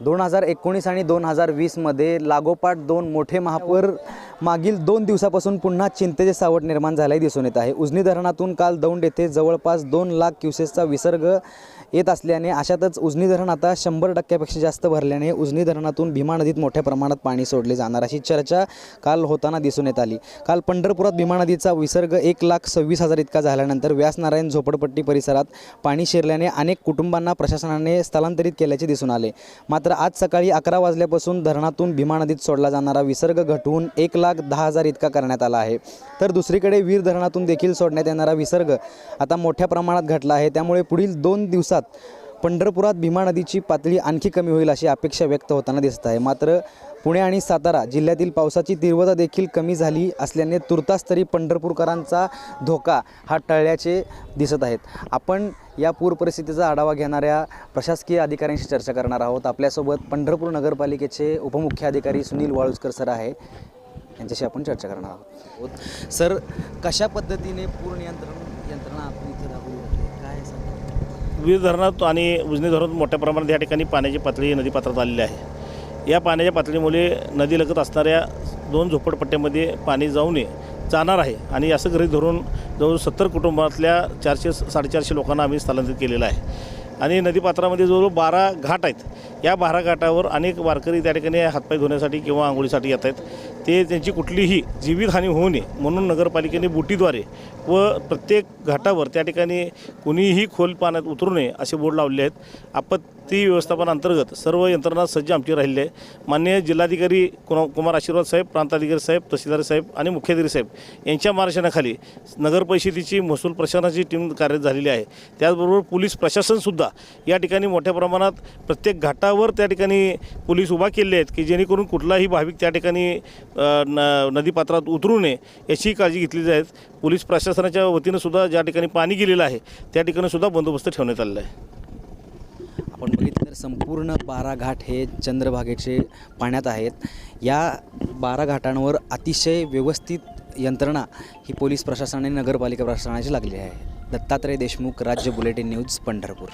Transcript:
दोन हजार एकोणीस आणि दोन हजार वीसमध्ये लागोपाठ दोन मोठे महापौर मागील दोन दिवसापासून पुन्हा चिंतेचे सावट निर्माण झाल्याही दिसून येत आहे. उजनी धरणातून काल दौंड येथे जवळपास दोन लाख क्युसेसचा विसर्ग येत असल्याने अशातच उजनी धरण आता शंभर टक्क्यापेक्षा जास्त भरल्याने उजनी धरणातून भीमा नदीत मोठ्या प्रमाणात पाणी सोडले जाणार अशी चर्चा काल होताना दिसून येत आली. काल पंढरपुरात भीमा नदीचा विसर्ग एक लाख सव्वीस हजार इतका झाल्यानंतर व्यासनारायण झोपडपट्टी परिसरात पाणी शिरल्याने अनेक कुटुंबांना प्रशासनाने स्थलांतरित केल्याचे दिसून आले. मात्र आज सकाळी अकरा वाजल्यापासून धरणातून भीमा नदीत सोडला जाणारा विसर्ग घटवून एक लाख दहा हजार इतका करण्यात आला आहे. तर दुसरीकडे वीर धरणातून देखील सोडण्यात येणारा विसर्ग आता मोठ्या प्रमाणात घटला आहे. त्यामुळे पुढील दोन दिवसात पंढरपुरात भीमा नदीची पातळी आणखी कमी होईल अशी अपेक्षा व्यक्त होताना दिसत आहे. मात्र पुणे आणि सातारा जिल्ह्यातील पावसाची तीव्रता देखील कमी झाली असल्याने तुर्तास तरी पंढरपूरकरांचा धोका हा टळल्याचे दिसत आहेत. आपण या पूर परिस्थितीचा आढावा घेणाऱ्या प्रशासकीय अधिकाऱ्यांशी चर्चा करणार आहोत. आपल्यासोबत पंढरपूर नगरपालिकेचे उपमुख्य अधिकारी सुनील वाळुसकर सर आहे. यांच्याशी आपण चर्चा करणार आहोत. सर कशा पद्धतीने पूर्ण नियंत्रण यंत्रणा आपण इथे राबवली जाते काय सांगा विविध धरणात आणि उजनी धरणात मोठ्या प्रमाणात या ठिकाणी पाण्याची पातळी नदीपात्रात आलेली आहे. या पाण्याच्या पातळीमुळे नदीलगत असणाऱ्या दोन झोपडपट्ट्यामध्ये पाणी जाऊ नये जाणार आहे आणि असं घरी धरून जवळ सत्तर कुटुंबातल्या चारशे साडेचारशे लोकांना आम्ही स्थलांतरित केलेलं आहे. आणि नदीपात्रामध्ये जवळजवळ बारा घाट आहेत. या बारा घाटावर अनेक वारकरी त्या ठिकाणी हातपाय धुण्यासाठी किंवा आंघोळीसाठी येत आहेत. ते त्यांची कुठलीही जीवितहानी होऊ नये म्हणून नगरपालिकेने बोटीद्वारे व प्रत्येक घाटावर त्या ठिकाणी कुणीही खोल पाण्यात उतरू नये असे बोर्ड लावले आहेत. ती व्यवस्थापन अंतर्गत सर्व यंत्रणा सज्ज आमची राहिली आहे. माननीय जिल्हाधिकारी कुणा कुमार आशीर्वाद साहेब प्रांताधिकारी साहेब तहसीलदार साहेब आणि मुख्याधिकारी साहेब यांच्या मार्गदर्शनाखाली नगर परिषदेची महसूल प्रशासनाची टीम कार्यरत झालेली आहे. त्याचबरोबर पोलीस प्रशासनसुद्धा या ठिकाणी मोठ्या प्रमाणात प्रत्येक घाटावर त्या ठिकाणी पोलीस उभा केले आहेत की जेणेकरून कुठलाही भाविक त्या ठिकाणी न नदीपात्रात उतरू नये याची काळजी घेतली जाईल पोलीस प्रशासनाच्या वतीनं सुद्धा ज्या ठिकाणी पाणी गेलेलं आहे त्या ठिकाणी सुद्धा बंदोबस्त ठेवण्यात आलेला आहे. आपण बघितलं तर संपूर्ण बारा घाट हे चंद्रभागेचे पाण्यात आहेत. या बारा घाटांवर अतिशय व्यवस्थित यंत्रणा ही पोलीस प्रशासनाने नगरपालिका प्रशासनाची लागली आहे. दत्तात्रय देशमुख राज्य बुलेटिन न्यूज पंढरपूर.